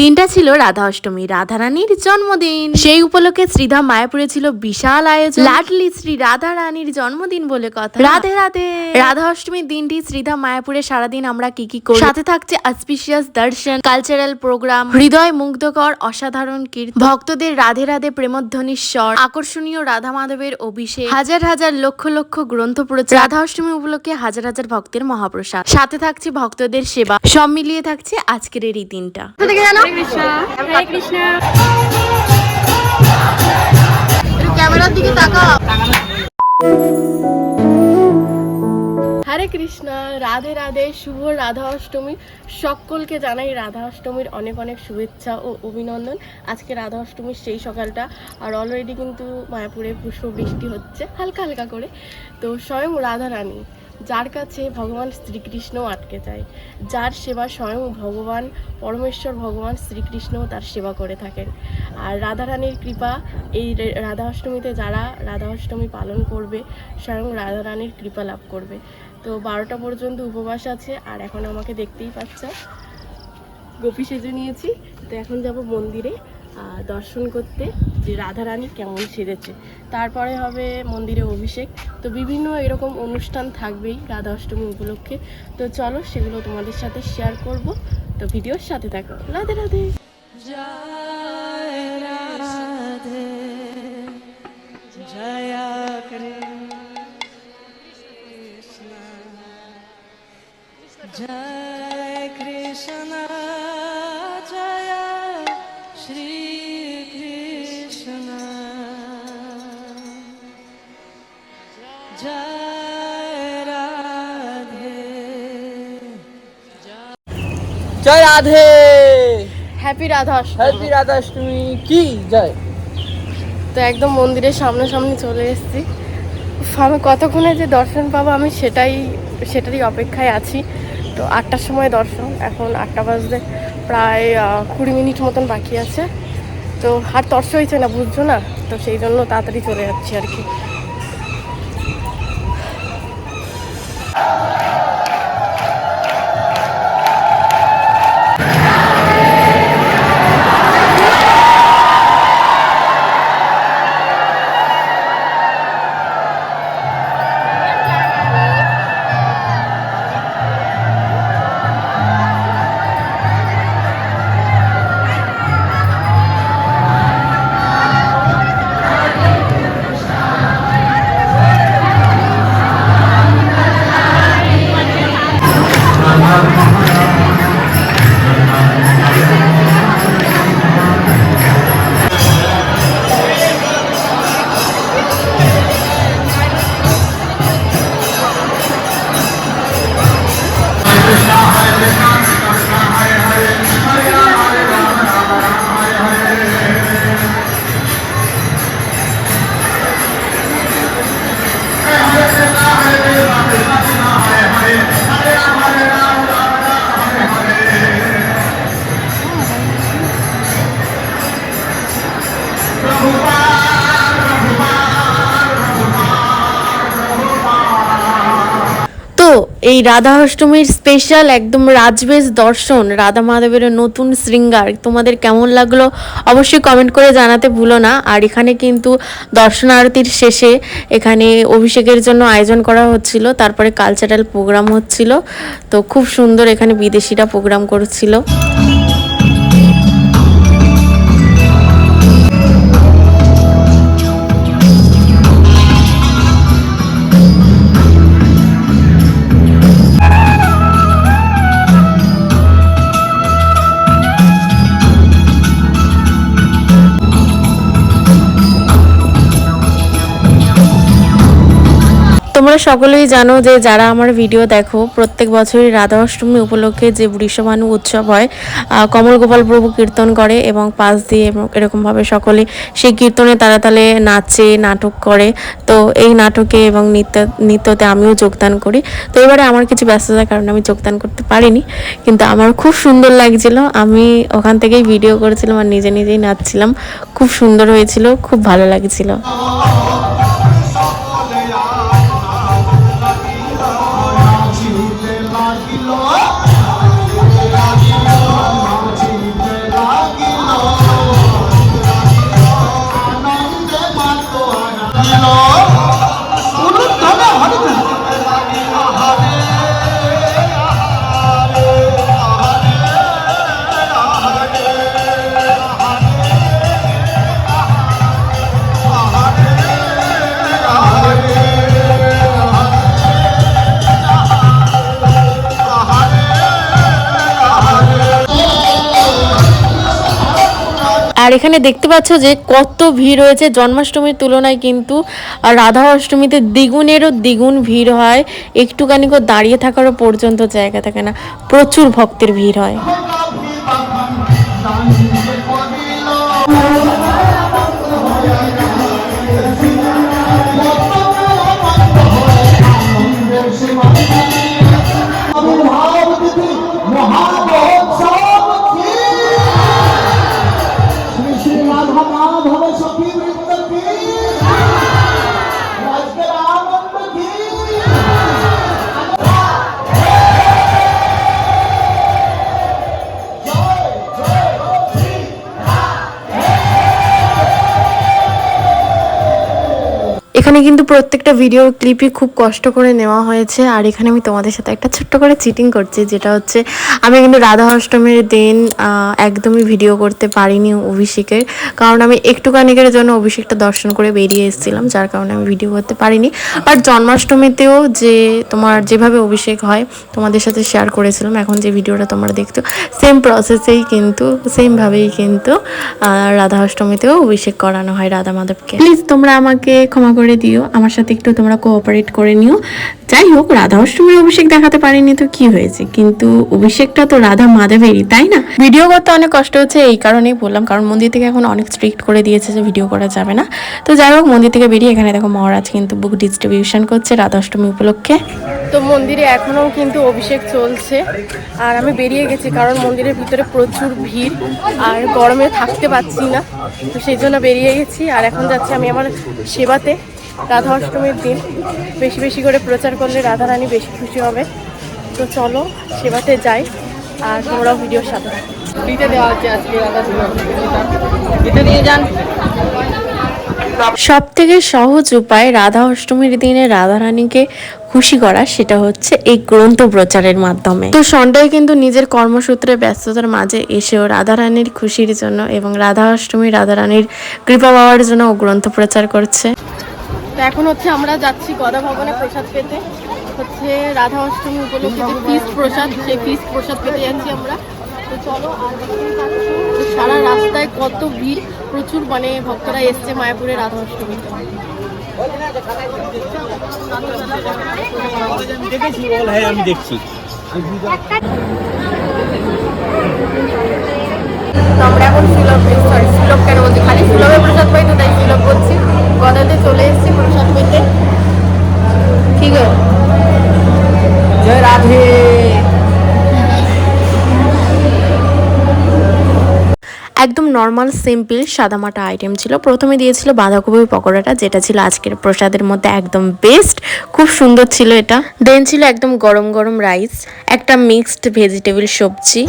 দিনটা ছিল রাধা অষ্টমী রাধা রানীর জন্মদিন। সেই উপলক্ষে শ্রীধাম মায়াপুরে ছিল বিশাল আয়োজন। লাডলি শ্রী রাধা রানীর জন্মদিন বলে কথা। রাধে রাধে। রাধা অষ্টমীর দিনটি শ্রীধাম মায়াপুরে সারাদিন আমরা কি কি করি? সাথে থাকছে অসপিশিয়াস দর্শন কালচারাল প্রোগ্রাম হৃদয় মুগ্ধকর অসাধারণ কীর্তন। ভক্তদের রাধে রাধে প্রেমধ্বনির স্বর আকর্ষণীয় রাধা মাধবের অভিষেক হাজার হাজার লক্ষ লক্ষ গ্রন্থ প্রচার। রাধা অষ্টমী উপলক্ষে হাজার হাজার ভক্তের মহাপ্রসাদ। সাথে থাকছে ভক্তদের সেবা। সব মিলিয়ে থাকছে আজকের এই দিনটা। হরে কৃষ্ণ। রাধে রাধে, শুভ রাধা অষ্টমী। সকলকে জানাই রাধা অষ্টমীর অনেক অনেক শুভেচ্ছা ও অভিনন্দন। আজকে রাধা অষ্টমীর সেই সকালটা, আর অলরেডি কিন্তু মায়াপুরে পুষ্প বৃষ্টি হচ্ছে, হালকা হালকা করে। তো স্বয়ং রাধা রানী যার কাছে ভগবান শ্রীকৃষ্ণ আটকে যায়, যার সেবা স্বয়ং ভগবান পরমেশ্বর ভগবান শ্রীকৃষ্ণ তার সেবা করে থাকেন। আর রাধা রানীর কৃপা, এই রাধা অষ্টমীতে যারা রাধা অষ্টমী পালন করবে, স্বয়ং রাধা রানীর কৃপা লাভ করবে। তো বারোটা পর্যন্ত উপবাস আছে, আর এখন আমাকে দেখতেই পাচ্ছ। গোপী সেজে নিয়েছি, তো এখন যাব মন্দিরে। দর্শন করতে যে রাধা রানী কেমন সেজেছে। তারপরে হবে মন্দিরে অভিষেক। তো বিভিন্ন এরকম অনুষ্ঠান থাকবেই রাধা অষ্টমী উপলক্ষে। তো চলো সেগুলো তোমাদের সাথে শেয়ার করব। তো ভিডিওর সাথে থাকো। রাধে রাধে। जय জয় রাধে হ্যাপি হ্যাপি অষ্টমী রাধাষ্টমী কি? জয়। তো একদম মন্দিরের সামনাসামনি চলে এসেছি। উফ, আমি কতক্ষণে যে দর্শন পাবো আমি সেটাই সেটারই অপেক্ষায় আছি। তো আটটার সময় দর্শন এখন আটটা বাজতে প্রায় আহ, কুড়ি মিনিট মতন বাকি আছে। তো আর তর্স হয়েছে না বুঝছ না? তো সেই জন্য তাড়াতাড়ি চলে যাচ্ছি আর কি। Thank you. এই রাধা অষ্টমীর স্পেশাল একদম রাজবেশ দর্শন, রাধা মাধবের নতুন শৃঙ্গার। তোমাদের কেমন লাগল অবশ্যই কমেন্ট করে জানাতে ভুলো না। আর এখানে কিন্তু দর্শন আরতির শেষে এখানে অভিষেকের জন্য আয়োজন করা হচ্ছিল, তারপরে কালচারাল প্রোগ্রাম হচ্ছিল। তো খুব সুন্দর এখানে বিদেশিরা প্রোগ্রাম করছিল। তোমরা সকলেই জানো যে যারা আমার ভিডিও দেখো, প্রত্যেক বছরই রাধা অষ্টমী উপলক্ষে যে বৃষভানু উৎসব হয় কমল গোপাল প্রভু কীর্তন করে এবং পাশ দিয়ে এরকমভাবে সকলে সেই কীর্তনে তারা তালে নাচে, নাটক করে। তো এই নাটকে এবং নৃত্য নৃত্যতে আমিও যোগদান করি। তো এবারে আমার কিছু ব্যস্ততার কারণে আমি যোগদান করতে পারিনি, কিন্তু আমার খুব সুন্দর লাগছিল। আমি ওখান থেকেই ভিডিও করেছিলাম আর নিজে নিজেই নাচছিলাম। খুব সুন্দর হয়েছিল, খুব ভালো লাগছিল। এখানে দেখতে পাচ্ছ যে কত ভিড় হয়েছে জন্মাষ্টমীর তুলনায় কিন্তু রাধা অষ্টমীতে দ্বিগুণেরও দ্বিগুণ ভিড় হয়। একটুখানি দাঁড়িয়ে থাকারও পর্যন্ত জায়গা থাকে না। প্রচুর ভক্তের ভিড় হয়। শ্রী এখানে কিন্তু প্রত্যেকটা ভিডিও ক্লিপই খুব কষ্ট করে নেওয়া হয়েছে। আর এখানে আমি তোমাদের সাথে একটা ছোট্ট করে চিটিং করছি, যেটা হচ্ছে আমি কিন্তু রাধা অষ্টমীর দিন একদমই ভিডিও করতে পারিনি অভিষেকের। কারণ আমি একটুখানিকের জন্য অভিষেকটা দর্শন করে বেরিয়ে এসেছিলাম, যার কারণে আমি ভিডিও করতে পারিনি। আর জন্মাষ্টমীতেও যে তোমার যেভাবে অভিষেক হয়, তোমাদের সাথে শেয়ার করেছিলাম। এখন যে ভিডিওটা তোমরা দেখছ সেম প্রসেসেই কিন্তু সেমভাবেই কিন্তু রাধা অষ্টমীতেও অভিষেক করানো হয় রাধা মাধবকে। প্লিজ তোমরা আমাকে ক্ষমা করে দিও। আমার সাথে একটু তোমরা কোঅপারেট করে নিও। যাই হোক রাধা অষ্টমীর অভিষেক দেখাতে পারিনি তো কি হয়েছে? কিন্তু অভিষেকটা তো রাধা মাধবেরই তাই না? ভিডিও করতে অনেক কষ্ট হচ্ছে এই কারণেই বললাম কারণ মন্দির থেকে এখন অনেক স্ট্রিক্ট করে দিয়েছে যে ভিডিও করা যাবে না। তো যাই হোক মন্দির থেকে বেরিয়ে এখানে দেখো মহারাজ কিন্তু বুক ডিস্ট্রিবিউশন করছে রাধা অষ্টমী উপলক্ষে। তো মন্দিরে এখনও কিন্তু অভিষেক চলছে। আর আমি বেরিয়ে গেছি কারণ মন্দিরের ভিতরে প্রচুর ভিড় আর গরমে থাকতে পারছি না। তো সেই জন্য বেরিয়ে গেছি আর এখন যাচ্ছি আমি আমার সেবাতে। রাধা অষ্টমীর দিন। বেশি বেশি করে প্রচার করলে রাধারানী বেশি খুশি হবে। তো চলো সেবাতে যাই আর তোমরাও ভিডিওর সাথে থাকো। ফ্রিতে দেওয়া হচ্ছে আজকে রাধা নিয়ে যান। সব থেকে সহজ উপায় রাধা অষ্টমীর দিনে রাধারানীকে খুশি করা সেটা হচ্ছে এই গ্রন্থ প্রচারের মাধ্যমে। তো সন্ধ্যায় কিন্তু নিজের কর্মসূত্রে ব্যস্ততার মাঝে এসেও রাধারানীর খুশির জন্য এবং রাধা অষ্টমী রাধারানীর কৃপা পাওয়ার জন্য ও গ্রন্থ প্রচার করছে। এখন হচ্ছে আমরা যাচ্ছি গদা ভবনে প্রসাদ পেতে। হচ্ছে রাধা অষ্টমী উপলক্ষে যে ফিস্ট প্রসাদ, সেই ফিস্ট প্রসাদ পেতে যাচ্ছি আমরা। তো চলো, আর সারা রাস্তায় কত ভিড়, প্রচুর মানে ভক্তরা এসছে মায়াপুরে রাধা অষ্টমীতে। দেখেছি আমরা এখন সুলভ সরি সুলভ কেন বলছি? খালি সুলভে প্রসাদ পাই তো তাই সুলভ বলছি। গদাতে চলে এসেছি প্রসাদ পেতে। ঠিক আছে জয় রাধে। একদম নর্মাল সিম্পল সাদামাটা আইটেম ছিল। প্রথমে দিয়েছিল বাঁধাকপির পকোড়াটা যেটা ছিল আজকের প্রসাদের মধ্যে একদম বেস্ট খুব সুন্দর ছিল এটা। দেন ছিল একদম গরম গরম রাইস একটা মিক্সড ভেজিটেবল সবজি।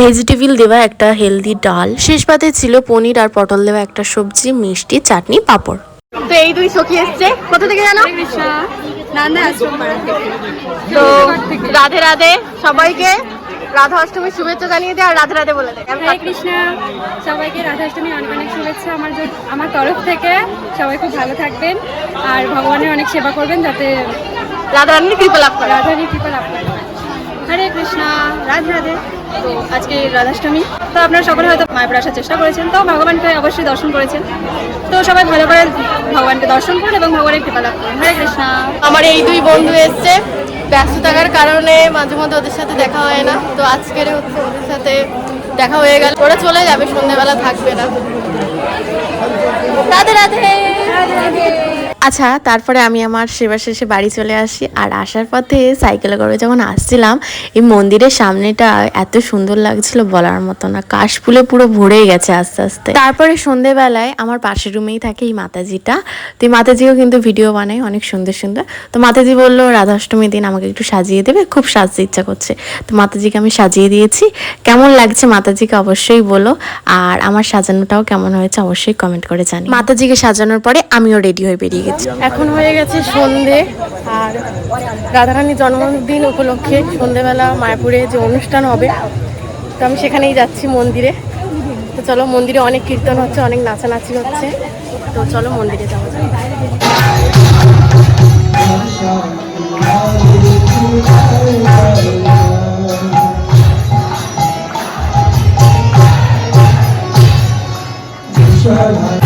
ভেজিটেবল দেওয়া একটা হেলদি ডাল শেষ পাতে ছিল পনির আর পটল দেওয়া একটা সবজি মিষ্টি চাটনি পাঁপড়। তো এই দুই সখী এসছে। কোথা থেকে জানো? তো রাধে রাধে সবাইকে রাধা অষ্টমীর শুভেচ্ছা জানিয়ে দে আর রাধে রাধে বলে দে। হরে কৃষ্ণ সবাইকে রাধাষ্টমী অনেক অনেক শুভেচ্ছা আমার আমার তরফ থেকে। সবাই খুব ভালো থাকবেন আর ভগবানের অনেক সেবা করবেন যাতে রাধা রানীর কৃপা লাভ করে। রাধারী কৃপা লাভ করে। হরে কৃষ্ণ রাধে রাধে। তো আজকে রাধাষ্টমী। তো আপনারা সকলে হয়তো মায়াপুর আসার চেষ্টা করেছেন তো ভগবানকে অবশ্যই দর্শন করেছেন। তো সবাই ভালো করে ভগবানকে দর্শন করুন এবং ভগবানের কৃপা লাভ করুন। হরে কৃষ্ণ। আমার এই দুই বন্ধু এসছে। ব্যস্ত থাকার কারণে মাঝে মধ্যে ওদের সাথে দেখা হয় না। তো আজকের হচ্ছে ওদের সাথে দেখা হয়ে গেল। ওরা চলে যাবে সন্ধ্যেবেলা থাকবে না। রাধে রাধে। আচ্ছা তারপরে আমি আমার সেবা শেষে বাড়ি চলে আসি। আর আসার পথে সাইকেলে করে যখন আসছিলাম, এই মন্দিরের সামনেটা এত সুন্দর লাগছিল বলার মতো না। কাশফুলে পুরো ভরে গেছে আস্তে আস্তে। তারপরে সন্ধেবেলায় আমার পাশের রুমেই থাকে এই মাতাজিটা। তো এই মাতাজিও কিন্তু ভিডিও বানায় অনেক সুন্দর সুন্দর। তো মাতাজি বলল, রাধাষ্টমীর দিন আমাকে একটু সাজিয়ে দেবে, খুব সাজতে ইচ্ছা করছে। তো মাতাজিকে আমি সাজিয়ে দিয়েছি। কেমন লাগছে মাতাজিকে অবশ্যই বলো। আর আমার সাজানোটাও কেমন হয়েছে অবশ্যই কমেন্ট করে জানি মাতাজিকে সাজানোর পরে আমিও রেডি হয়ে বেরিয়ে গেছি এখন হয়ে গেছে সন্ধে আর রাধারানীর জন্মদিন উপলক্ষে সন্ধেবেলা মায়াপুরে যে অনুষ্ঠান হবে তো আমি সেখানেই যাচ্ছি মন্দিরে। তো চলো মন্দিরে অনেক কীর্তন হচ্ছে অনেক নাচানাচি হচ্ছে। তো চলো মন্দিরে যাওয়া যায় এখন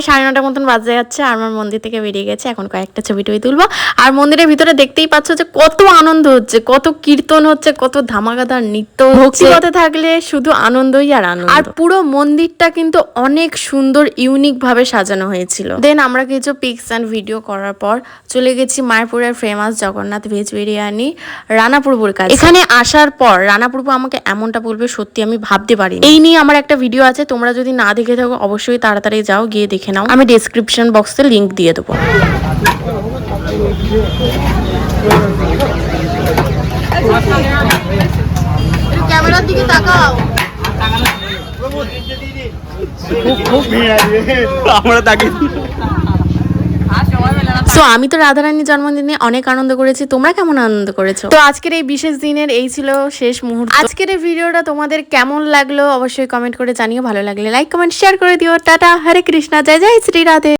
প্রায় সাড়ে নটার মতন বাজে যাচ্ছে আর আমার মন্দির থেকে বেরিয়ে গেছে এখন কয়েকটা ছবি টবি তুলবো। আর মন্দিরের ভিতরে দেখতেই পাচ্ছ যে কত আনন্দ হচ্ছে কত কীর্তন হচ্ছে কত ধামাকাদার নৃত্য ভক্তিপথে থাকলে শুধু আনন্দই আর আনন্দ। আর পুরো মন্দিরটা কিন্তু অনেক সুন্দর ইউনিক ভাবে সাজানো হয়েছিল। দেন আমরা কিছু পিকস অ্যান্ড ভিডিও করার পর চলে গেছি মায়াপুরের ফেমাস জগন্নাথ ভেজ বিরিয়ানি রানাপুরপুর কাছে। এখানে আসার পর রানাপুরপু আমাকে এমনটা বলবে সত্যি আমি ভাবতে পারি এই নিয়ে আমার একটা ভিডিও আছে তোমরা যদি না দেখে থাকো অবশ্যই তাড়াতাড়ি যাও গিয়ে দেখে নাও। আমি ডিসক্রিপশন বক্সে লিংক দিয়ে দেবো। ক্যামেরার দিকে তাকাও। আমরা তাকে সো আমি তো রাধারানীর জন্মদিনে অনেক আনন্দ করেছি। তোমরা কেমন আনন্দ করেছ? তো আজকের এই বিশেষ দিনের এই ছিল শেষ মুহূর্ত। আজকের এই ভিডিওটা তোমাদের কেমন লাগল অবশ্যই কমেন্ট করে জানিও। ভালো লাগলে লাইক কমেন্ট শেয়ার করে দিও। টাটা হরে কৃষ্ণা জয় জয় শ্রী রাধে